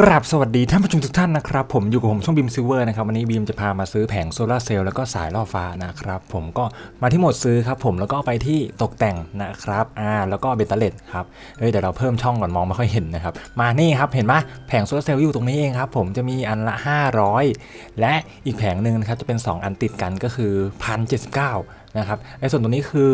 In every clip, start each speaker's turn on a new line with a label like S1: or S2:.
S1: กราบสวัสดีท่านผู้ชมทุกท่านนะครับ ผมอยู่กับผมช่องบีมซิเวอร์นะครับวันนี้บีมจะพามาซื้อแผงโซลาร์เซลล์แล้วก็สายล่อฟ้านะครับผมก็มาที่หมดซื้อครับผมแล้วก็ไปที่ตกแต่งนะครับอ่าแล้วก็เบตเตอร์เลตครับเฮ้ยเดี๋ยวเราเพิ่มช่องก่อนมองไม่ค่อยเห็นนะครับมานี่ครับเห็นไหมแผงโซลาร์เซลล์อยู่ตรงนี้เองครับผมจะมีอันละ 500 และอีกแผงหนึ่งนะครับจะเป็น 2 อันติดกันก็คือ 1,079นะครับไอ้ส่วนตรงนี้คือ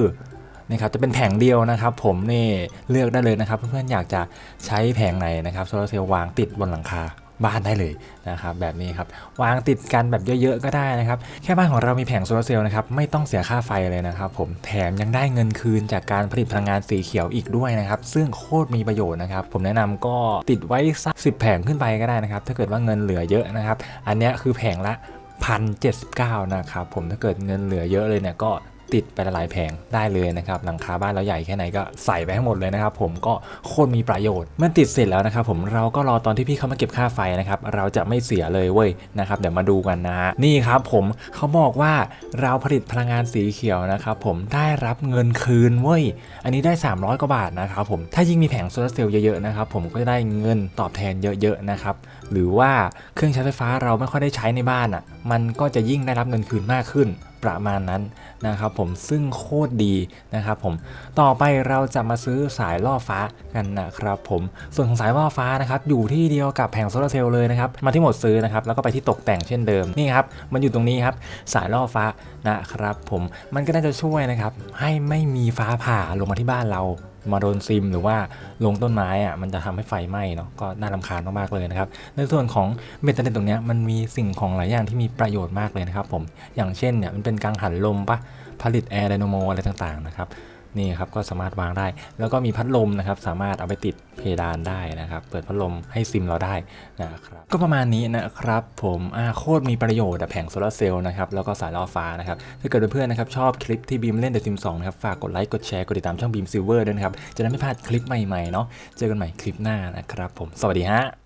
S1: นะครับจะเป็นแผงเดียวนะครับ ผมนี่เลือกได้เลยนะครับเพื่อนๆอยากจะใช้แผงไหนนะครับโซลาร์เซลล์วางติดบนหลังคาบ้านได้เลยนะครับแบบนี้ครับวางติดกันแบบเยอะๆก็ได้นะครับแค่บ้านของเรามีแผงโซลาร์เซลล์นะครับไม่ต้องเสียค่าไฟเลยนะครับผมแถมยังได้เงินคืนจากการผลิตพลังงานสีเขียวอีกด้วยนะครับซึ่งโคตรมีประโยชน์นะครับผมแนะนำก็ติดไว้สักสิแผงขึ้นไปก็ได้นะครับถ้าเกิดว่าเงินเหลือเยอะนะครับอันนี้คือแผงละพันเจ็ดสิบเก้านะครับผมถ้าเกิดเงินเหลือเยอะเลยเนี่ยก็ ติดไปละลายแผงได้เลยนะครับหลังคาบ้านเราใหญ่แค่ไหนก็ใส่ไปให้หมดเลยนะครับผมก็โคตรมีประโยชน์เมื่อติดเสร็จแล้วนะครับผมเราก็รอตอนที่พี่เขามาเก็บค่าไฟนะครับเราจะไม่เสียเลยเว้ยนะครับเดี๋ยวมาดูกันนะฮะนี่ครับผมเขาบอกว่าเราผลิตพลังงานสีเขียวนะครับผมได้รับเงินคืนเว้ยอันนี้ได้ 300 กว่าบาทนะครับผมถ้ายิ่งมีแผงโซลาร์เซลล์เยอะๆนะครับผมก็จะได้เงินตอบแทนเยอะๆนะครับหรือว่าเครื่องใช้ไฟฟ้าเราไม่ค่อยได้ใช้ในบ้านอะมันก็จะยิ่งได้รับเงินคืนมากขึ้นประมาณนั้นนะครับผมซึ่งโคตรดีนะครับผมต่อไปเราจะมาซื้อสายล่อฟ้ากันนะครับผมส่วนของสายล่อฟ้านะครับอยู่ที่เดียวกับแผงโซลาร์เซลล์เลยนะครับมาที่หมดซื้อนะครับแล้วก็ไปที่ตกแต่งเช่นเดิมนี่ครับมันอยู่ตรงนี้ครับสายล่อฟ้านะครับผมมันก็น่าจะช่วยนะครับให้ไม่มีฟ้าผ่าลงมาที่บ้านเรา มาโดนซิมหรือว่าลงต้นไม้อะมันจะทำให้ไฟไหม้เนาะก็น่ารำคาญมากๆเลยนะครับ ในส่วนของเบตเตอร์เน็ตตรงนี้มันมีสิ่งของหลายอย่างที่มีประโยชน์มากเลยนะครับผมอย่างเช่นเนี่ยมันเป็นกังหันลมปะผลิตแอร์ไดโนโมอะไรต่างๆนะครับ นี่ครับก็สามารถวางได้ แล้วก็มีพัดลมนะครับสามารถเอาไปติดเพดานได้นะครับ เปิดพัดลมให้ซิมเราได้นะครับก็ประมาณนี้นะครับ ผมโคตรมีประโยชน์แผงโซลาร์เซลล์นะครับแล้วก็สายล่อฟ้านะครับถ้าเกิดเพื่อนๆนะครับชอบคลิปที่บีมเล่นเดอะซิมสองนะครับฝากกดไลค์กดแชร์กดติดตามช่องบีมซิลเวอร์ด้วยนะครับจะได้ไม่พลาดคลิปใหม่ๆเนาะเจอกันใหม่คลิปหน้านะครับผมสวัสดีฮะ